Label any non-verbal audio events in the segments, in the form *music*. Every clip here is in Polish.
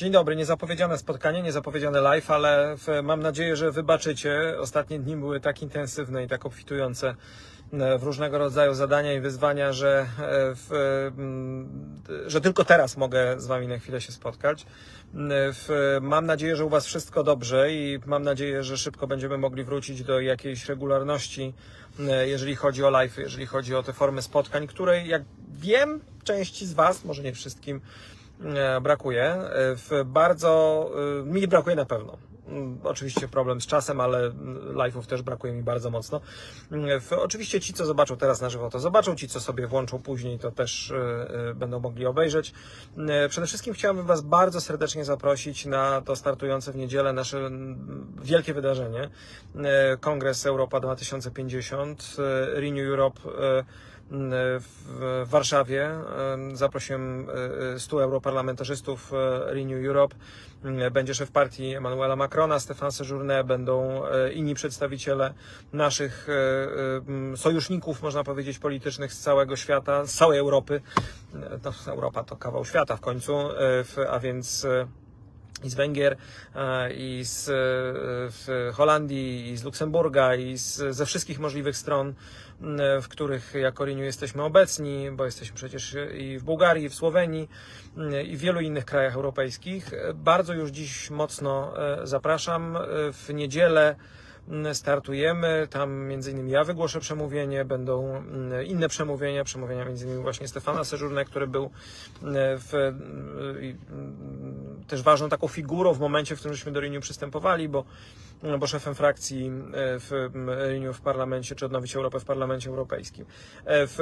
Dzień dobry, niezapowiedziane spotkanie, niezapowiedziane live, ale mam nadzieję, że wybaczycie. Ostatnie dni były tak intensywne i tak obfitujące e, w różnego rodzaju zadania i wyzwania, że, e, w, mm, że tylko teraz mogę z Wami na chwilę się spotkać. Mm, W, mam nadzieję, że u Was wszystko dobrze i mam nadzieję, że szybko będziemy mogli wrócić do jakiejś regularności, e, jeżeli chodzi o live, jeżeli chodzi o te formy spotkań, której, jak wiem, części z Was, może nie wszystkim, brakuje. E, W bardzo, e, mi brakuje na pewno. Mm, Oczywiście problem z czasem, ale mm, live'ów też brakuje mi bardzo mocno. Mm, oczywiście ci, co zobaczą teraz na żywo, to zobaczą. Ci, co sobie włączą później, to też e, będą mogli obejrzeć. E, Przede wszystkim chciałbym Was bardzo serdecznie zaprosić na to startujące w niedzielę nasze mm, wielkie wydarzenie. Kongres Europa 2050, e, Renew Europe w Warszawie. Em, Zaprosiłem e, 100 europarlamentarzystów e, Renew Europe. Będzie szef partii Emmanuela Macrona, Stefan Sejourné, będą e, inni przedstawiciele naszych e, e, sojuszników, można powiedzieć, politycznych z całego świata, z całej Europy. E, Europa to kawał świata w końcu, e, a więc e, i z Węgier, e, i z e, Holandii, i z Luksemburga, i z, ze wszystkich możliwych stron, w których jako Renew jesteśmy obecni, bo jesteśmy przecież i w Bułgarii, i w Słowenii, i w wielu innych krajach europejskich. E, Bardzo już dziś mocno e, zapraszam. E, W niedzielę startujemy. Tam między innymi ja wygłoszę przemówienie, będą mm, inne przemówienia, przemówienia między innymi właśnie Stefana Sejourné, który był mm, w, mm, też ważną taką figurą w momencie, w którym żeśmy do Renew przystępowali, bo, bo szefem frakcji e, w mm, Renew w parlamencie, czy Odnowić Europę w parlamencie europejskim. E, W,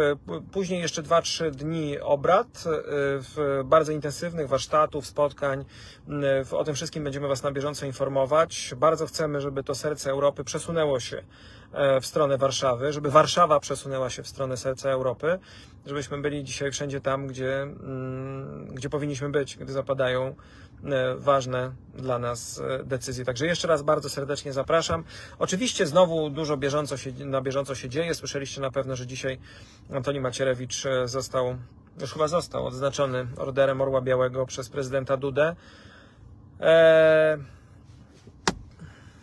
później jeszcze 2-3 dni obrad, e, bardzo intensywnych warsztatów, spotkań. O tym wszystkim będziemy Was na bieżąco informować. Bardzo chcemy, żeby to serce Europy przesunęło się e, w stronę Warszawy, żeby Warszawa przesunęła się w stronę serca Europy, żebyśmy byli dzisiaj wszędzie tam, gdzie, mm, gdzie powinniśmy być, gdy zapadają e, ważne dla nas e, decyzje. Także jeszcze raz bardzo serdecznie zapraszam. Oczywiście znowu dużo bieżąco się, na bieżąco się dzieje. Słyszeliście na pewno, że dzisiaj Antoni Macierewicz został, już chyba został odznaczony Orderem Orła Białego przez prezydenta Dudę. Eee,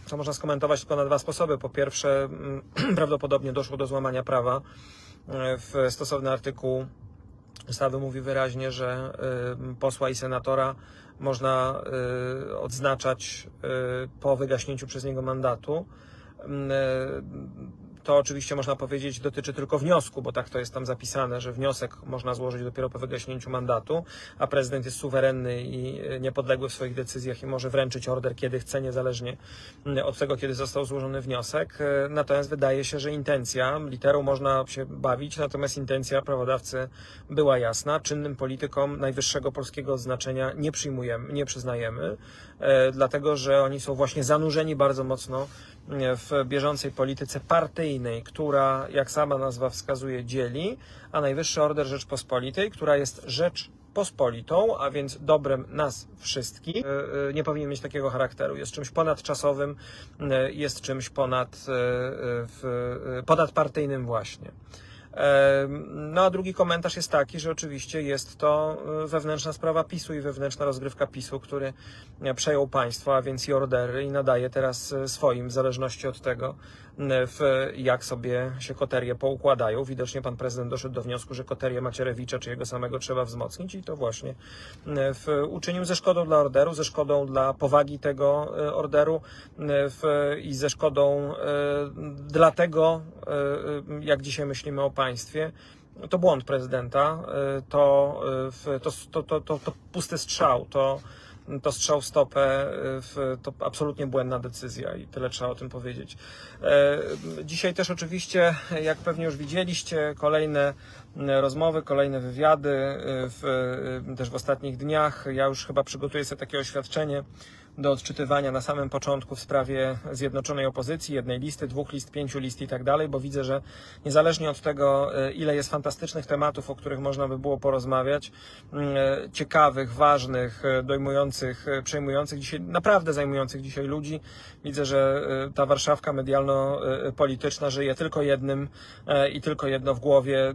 to można skomentować tylko na dwa sposoby. Po pierwsze, mm, *clears throat* prawdopodobnie doszło do złamania prawa. E, W stosowny artykuł ustawy mówi wyraźnie, że y, posła i senatora można y, odznaczać y, po wygaśnięciu przez niego mandatu. To oczywiście można powiedzieć dotyczy tylko wniosku, bo tak to jest tam zapisane, że wniosek można złożyć dopiero po wygaśnięciu mandatu, a prezydent jest suwerenny i y, niepodległy w swoich decyzjach i może wręczyć order kiedy chce, niezależnie mm, od tego, kiedy został złożony wniosek. Y, Natomiast wydaje się, że intencja, literą można się bawić, natomiast intencja prawodawcy była jasna. Czynnym politykom najwyższego polskiego odznaczenia nie przyjmujemy, nie przyznajemy, e, dlatego że oni są właśnie zanurzeni bardzo mocno e, w bieżącej polityce partyjnej, która, jak sama nazwa wskazuje, dzieli, a Najwyższy Order Rzeczpospolitej, która jest rzecz pospolitą, a więc dobrem nas wszystkich, e, e, nie powinien mieć takiego charakteru. Jest czymś ponadczasowym, e, jest czymś ponad, ponadpartyjnym właśnie. No a drugi komentarz jest taki, że oczywiście jest to wewnętrzna sprawa PiSu i wewnętrzna rozgrywka PiSu, który przejął państwo, a więc i ordery i nadaje teraz swoim w zależności od tego, w, jak sobie się koterie poukładają. Widocznie pan prezydent doszedł do wniosku, że koterię Macierewicza czy jego samego trzeba wzmocnić i to właśnie m, w, uczynił ze szkodą dla orderu, ze szkodą dla powagi tego e, orderu m, w, i ze szkodą e, dlatego, e, e, jak dzisiaj myślimy o państwie, to błąd prezydenta, e, e, to, to, to, to, to pusty strzał, to, to strzał w stopę, e, w, to absolutnie błędna decyzja i tyle trzeba o tym powiedzieć. E, Dzisiaj też oczywiście, jak pewnie już widzieliście, kolejne m, rozmowy, kolejne wywiady e, w, też w ostatnich dniach. Ja już chyba przygotuję sobie takie oświadczenie do odczytywania na samym początku w sprawie zjednoczonej opozycji, jednej listy, dwóch list, pięciu list i tak dalej, bo widzę, że niezależnie od tego, e, ile jest fantastycznych tematów, o których można by było porozmawiać, e, ciekawych, ważnych, e, dojmujących, przejmujących dzisiaj, naprawdę zajmujących dzisiaj ludzi, widzę, że ta warszawka medialno-polityczna żyje tylko jednym i tylko jedno w głowie.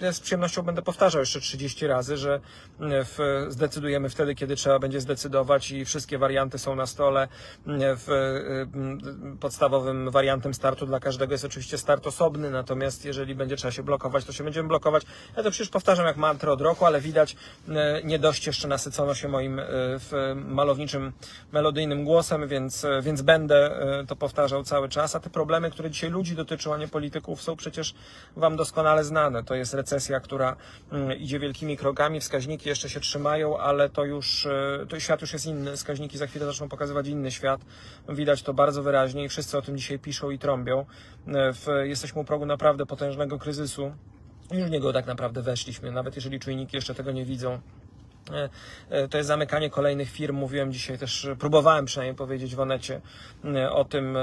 Ja z przyjemnością będę powtarzał jeszcze 30 razy, że w, zdecydujemy wtedy, kiedy trzeba będzie zdecydować i wszystkie warianty są na stole. E, W, e, podstawowym wariantem startu dla każdego jest oczywiście start osobny, natomiast jeżeli będzie trzeba się blokować, to się będziemy blokować. Ja to przecież powtarzam jak mantrę od roku, ale widać e, nie dość jeszcze nasycono się moim w malowniczym, melodyjnym głosem, więc, e, więc będę e, to powtarzał cały czas. A te problemy, które dzisiaj ludzi dotyczą, a nie polityków, są przecież Wam doskonale znane. To jest recesja, która mm, idzie wielkimi krokami, wskaźniki jeszcze się trzymają, ale to już, to świat już jest inny. Wskaźniki za chwilę zaczną pokazywać inny świat. Widać to bardzo wyraźnie i wszyscy o tym dzisiaj piszą i trąbią. E, jesteśmy u progu naprawdę potężnego kryzysu. Już w niego tak naprawdę weszliśmy, nawet jeżeli czujniki jeszcze tego nie widzą. E, e, To jest zamykanie kolejnych firm. Mówiłem dzisiaj też, próbowałem przynajmniej powiedzieć w Onecie e, o tym,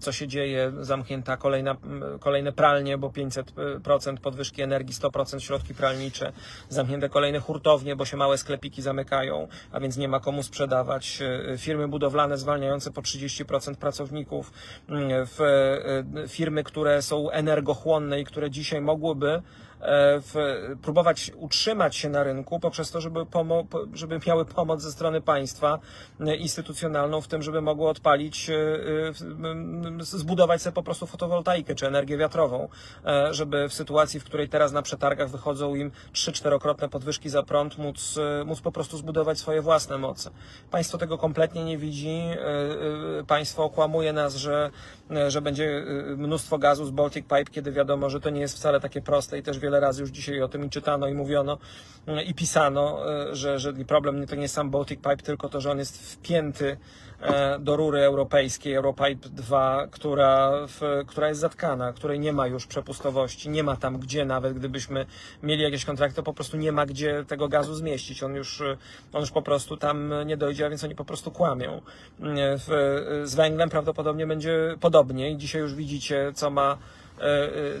co się dzieje. Zamknięta kolejna, kolejne pralnie, bo 500% podwyżki energii, 100% środki pralnicze. Zamknięte kolejne hurtownie, bo się małe sklepiki zamykają, a więc nie ma komu sprzedawać. Firmy budowlane zwalniające po 30% pracowników. firmy, które są energochłonne i które dzisiaj mogłyby w, próbować utrzymać się na rynku poprzez to, żeby, pomo- po- żeby miały pomoc ze strony państwa e, instytucjonalną w tym, żeby mogły odpalić, e, e, zbudować sobie po prostu fotowoltaikę czy energię wiatrową, e, żeby w sytuacji, w której teraz na przetargach wychodzą im 3-4-krotne podwyżki za prąd, móc, e, móc po prostu zbudować swoje własne moce. Państwo tego kompletnie nie widzi. e, e, Państwo okłamuje nas, że, e, że będzie e, mnóstwo gazu z Baltic Pipe, kiedy wiadomo, że to nie jest wcale takie proste i też wiele razy już dzisiaj o tym i czytano i mówiono e, i pisano, e, że, że problem to nie sam Baltic Pipe, tylko to, że on jest wpięty e, do rury europejskiej, Europipe 2, która, w, która jest zatkana, której nie ma już przepustowości, nie ma tam gdzie, nawet gdybyśmy mieli jakieś kontrakty, to po prostu nie ma gdzie tego gazu zmieścić. On już, e, on już po prostu tam nie dojdzie, a więc oni po prostu kłamią. E, W, z węglem prawdopodobnie będzie podobnie i dzisiaj już widzicie, co ma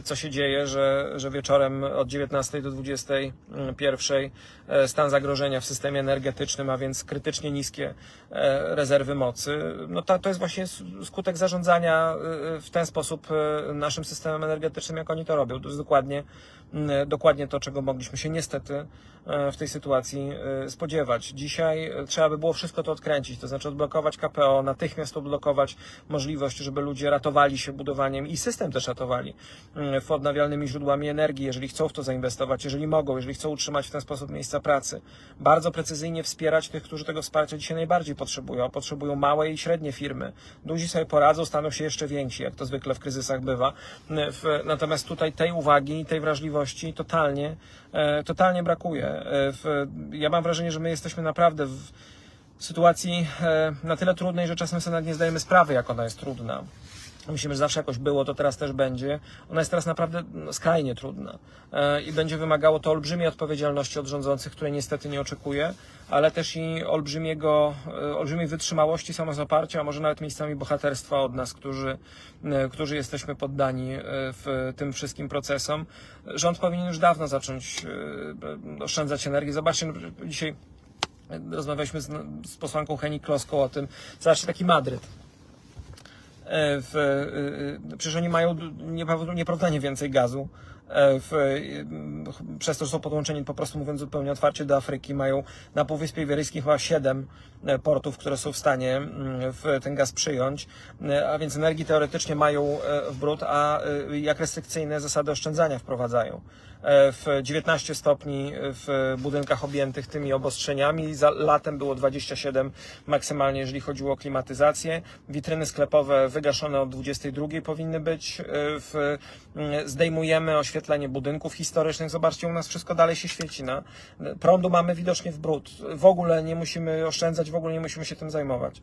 co się dzieje, że, że wieczorem od 19 do 21 e, stan zagrożenia w systemie energetycznym, a więc krytycznie niskie e, rezerwy mocy. No to, to jest właśnie skutek zarządzania e, w ten sposób e, naszym systemem energetycznym, jak oni to robią. To jest dokładnie, m, dokładnie to, czego mogliśmy się niestety e, w tej sytuacji e, spodziewać. Dzisiaj e, trzeba by było wszystko to odkręcić, to znaczy odblokować KPO, natychmiast odblokować możliwość, żeby ludzie ratowali się budowaniem i system też ratowali mm, w odnawialnymi źródłami energii, jeżeli chcą w to zainwestować, jeżeli mogą, jeżeli chcą utrzymać w ten sposób miejsca pracy. Bardzo precyzyjnie wspierać tych, którzy tego wsparcia dzisiaj najbardziej potrzebują. Potrzebują małe i średnie firmy. Duzi sobie poradzą, staną się jeszcze więksi, jak to zwykle w kryzysach bywa. Mm, natomiast tutaj tej uwagi, tej wrażliwości totalnie, e, totalnie brakuje. E, ja mam wrażenie, że my jesteśmy naprawdę w sytuacji e, na tyle trudnej, że czasem sobie nawet nie zdajemy sprawy, jak ona jest trudna. Myślimy, że zawsze jakoś było, to teraz też będzie. Ona jest teraz naprawdę no, skrajnie trudna e, i będzie wymagało to olbrzymiej odpowiedzialności od rządzących, której niestety nie oczekuję, ale też i olbrzymiego, e, olbrzymiej wytrzymałości, samozaparcia, a może nawet miejscami bohaterstwa od nas, którzy, e, którzy jesteśmy poddani w tym wszystkim procesom. Rząd powinien już dawno zacząć oszczędzać energię. Zobaczcie, no, dzisiaj rozmawialiśmy z, z posłanką Heni Kloską o tym. Zobaczcie, taki Madryt. E, W, e, e, przecież oni mają nieprawd- nieprawdopodobnie więcej gazu. E, W, e, przez to, że są podłączeni, po prostu mówiąc zupełnie otwarcie, do Afryki, mają na Półwyspie Iberyjskim chyba 7 portów, które są w stanie mm, w ten gaz przyjąć, E, a więc energii teoretycznie mają e, w brud, a e, jak restrykcyjne zasady oszczędzania wprowadzają. E, W 19 stopni w budynkach objętych tymi obostrzeniami, za latem było 27 maksymalnie, jeżeli chodziło o klimatyzację. Witryny sklepowe wygaszone od 22 powinny być. E, W, mm, zdejmujemy oświetlenie budynków historycznych. Zobaczcie, u nas wszystko dalej się świeci. Na, prądu mamy widocznie w brud. W ogóle nie musimy oszczędzać, w ogóle nie musimy się tym zajmować.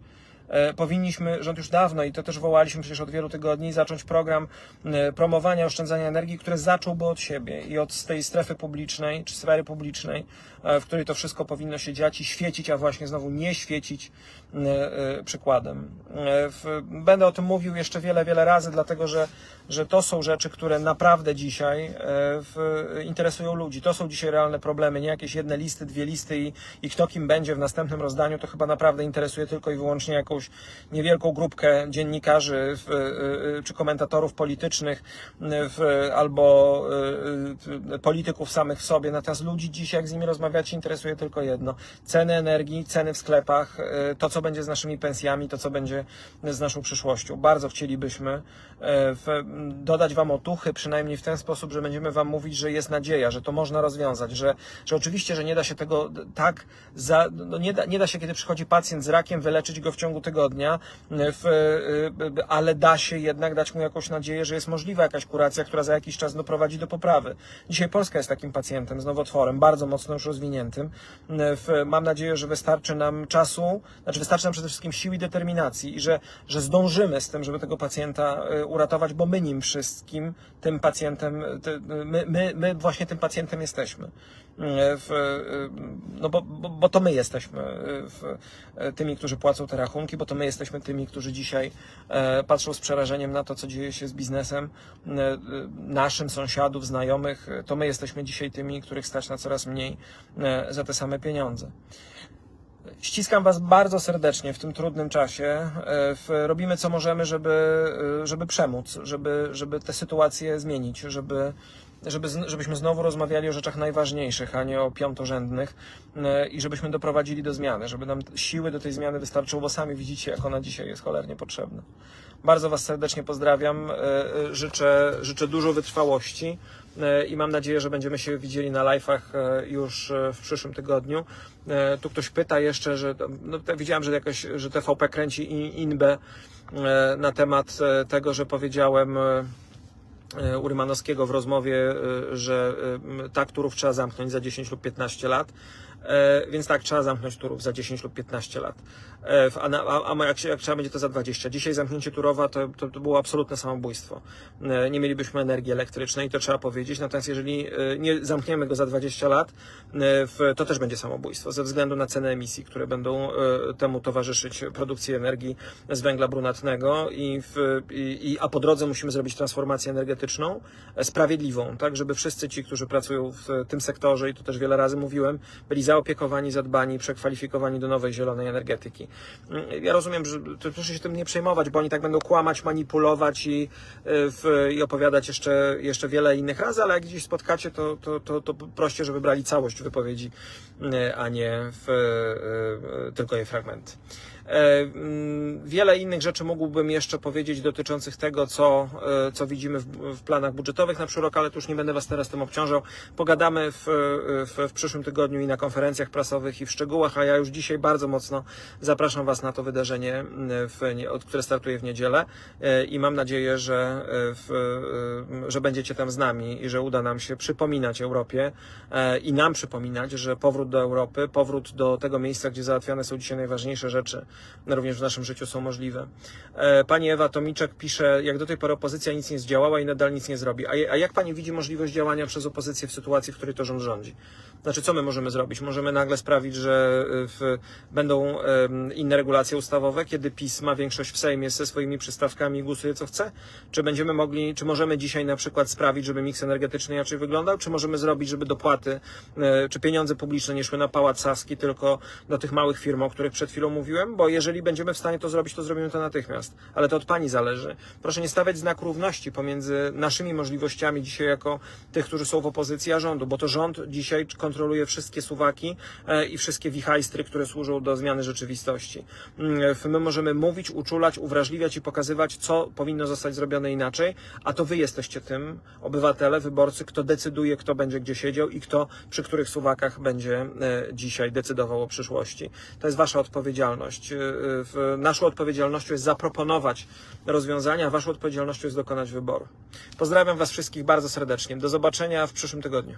E, powinniśmy, rząd już dawno i to też wołaliśmy przecież od wielu tygodni, zacząć program e, promowania oszczędzania energii, który zacząłby od siebie i od tej strefy publicznej, czy sfery publicznej, e, w której to wszystko powinno się dziać i świecić, a właśnie znowu nie świecić przykładem. Będę o tym mówił jeszcze wiele, wiele razy, dlatego że, że to są rzeczy, które naprawdę dzisiaj interesują ludzi. To są dzisiaj realne problemy, nie jakieś jedne listy, dwie listy i, i kto kim będzie w następnym rozdaniu, to chyba naprawdę interesuje tylko i wyłącznie jakąś jakąś niewielką grupkę dziennikarzy y, y, czy komentatorów politycznych albo y, polityków samych w sobie. Natomiast ludzi dzisiaj, jak z nimi rozmawiacie, interesuje tylko jedno. Ceny energii, ceny w sklepach, to co będzie z naszymi pensjami, to co będzie z naszą przyszłością. Bardzo chcielibyśmy dodać Wam otuchy, przynajmniej w ten sposób, że będziemy Wam mówić, że jest nadzieja, że to można rozwiązać, że, że oczywiście, że nie da się tego tak, za, no nie, da, nie da się, kiedy przychodzi pacjent z rakiem, wyleczyć go w ciągu tygodnia, y, w, y, ale da się jednak dać mu jakąś nadzieję, że jest możliwa jakaś kuracja, która za jakiś czas doprowadzi do poprawy. Dzisiaj Polska jest takim pacjentem z nowotworem, bardzo mocno już rozwiniętym. Y, W, mam nadzieję, że wystarczy nam czasu, znaczy wystarczy nam przede wszystkim siły i determinacji i że, że zdążymy z tym, żeby tego pacjenta uratować, bo my nim wszystkim, tym pacjentem, my, my, my właśnie tym pacjentem jesteśmy. W, y, no bo, bo, bo to my jesteśmy w, y, tymi, którzy płacą te rachunki, bo to my jesteśmy tymi, którzy dzisiaj e, patrzą z przerażeniem na to, co dzieje się z biznesem e, e, naszym, sąsiadów, znajomych. To my jesteśmy dzisiaj tymi, których stać na coraz mniej e, za te same pieniądze. Ściskam Was bardzo serdecznie w tym trudnym czasie. E, Robimy co możemy, żeby, e, żeby przemóc, żeby, żeby tę sytuację zmienić, żeby, żeby, żebyśmy znowu rozmawiali o rzeczach najważniejszych, a nie o piątorzędnych e, i żebyśmy doprowadzili do zmiany, żeby nam siły do tej zmiany wystarczyło, bo sami widzicie, jak ona dzisiaj jest cholernie potrzebna. Bardzo Was serdecznie pozdrawiam. e, e, Życzę, życzę dużo wytrwałości e, i mam nadzieję, że będziemy się widzieli na live'ach już w przyszłym tygodniu. Tu ktoś pyta jeszcze, że no, widziałem, że jakoś, że TVP kręci in- inbę na temat tego, że powiedziałem e, e, u Rymanowskiego w rozmowie, że tak Turów trzeba zamknąć za 10 lub 15 lat. E, Więc tak, trzeba zamknąć Turów za 10 lub 15 lat. E, A, a, a jak, jak trzeba będzie to za 20. Dzisiaj zamknięcie Turowa to, to, to było absolutne samobójstwo. E, Nie mielibyśmy energii elektrycznej, to trzeba powiedzieć. Natomiast jeżeli nie zamkniemy go za 20 lat, to też będzie samobójstwo ze względu na ceny emisji, które będą temu towarzyszyć produkcji energii z węgla brunatnego i, w, i, a po drodze musimy zrobić transformację energetyczną sprawiedliwą, tak, żeby wszyscy ci, którzy pracują w tym sektorze i to też wiele razy mówiłem, byli zaopiekowani, zadbani, przekwalifikowani do nowej zielonej energetyki. Mm, Ja rozumiem, że proszę się tym nie przejmować, bo oni tak będą kłamać, manipulować i, e, w, i opowiadać jeszcze, jeszcze wiele innych razy, ale jak gdzieś spotkacie, to, to, to, to proście, żeby brali całość wypowiedzi, e, a nie w, e, e, tylko jej fragmenty. E, mm, Wiele innych rzeczy mógłbym jeszcze powiedzieć dotyczących tego, co, e, co widzimy w, planach budżetowych na przyszły rok, ale tu już nie będę Was teraz tym obciążał. Pogadamy w, w, w przyszłym tygodniu i na konferencjach prasowych i w szczegółach, a ja już dzisiaj bardzo mocno zapraszam Was na to wydarzenie, m, w, które startuje w niedzielę e, i mam nadzieję, że, w, że będziecie tam z nami i że uda nam się przypominać Europie i nam przypominać, że powrót do Europy, powrót do tego miejsca, gdzie załatwiane są dzisiaj najważniejsze rzeczy, również w naszym życiu są możliwe. E, Pani Ewa Tomiczek pisze, jak do tej pory opozycja nic nie zdziałała i nadal nic nie zrobi. A, jak Pani widzi możliwość działania przez opozycję w sytuacji, w której to rząd rządzi? Znaczy, co my możemy zrobić? Możemy nagle sprawić, że y, w, będą inne regulacje ustawowe, kiedy PiS ma większość w Sejmie ze swoimi przystawkami i głosuje co chce? Czy będziemy mogli, czy możemy dzisiaj na przykład sprawić, żeby miks energetyczny inaczej wyglądał? Czy możemy zrobić, żeby dopłaty, e, czy pieniądze publiczne nie szły na Pałac Saski, tylko do tych małych firm, o których przed chwilą mówiłem? Bo jeżeli będziemy w stanie to zrobić, to zrobimy to natychmiast. Ale to od Pani zależy. Proszę nie stawiać znaku równości pomiędzy naszymi możliwościami dzisiaj jako tych, którzy są w opozycji, a rządu, bo to rząd dzisiaj kontroluje wszystkie suwaki e, i wszystkie wichajstry, które służą do zmiany rzeczywistości. Mm, My możemy mówić, uczulać, uwrażliwiać i pokazywać, co powinno zostać zrobione inaczej, a to Wy jesteście tym, obywatele, wyborcy, kto decyduje, kto będzie gdzie siedział i kto przy których suwakach będzie e, dzisiaj decydował o przyszłości. To jest Wasza odpowiedzialność. E, w- Naszą odpowiedzialnością jest zaproponować rozwiązania, Waszą odpowiedzialnością jest dokonać wyboru. Pozdrawiam Was wszystkich bardzo serdecznie. Do zobaczenia w przyszłym tygodniu.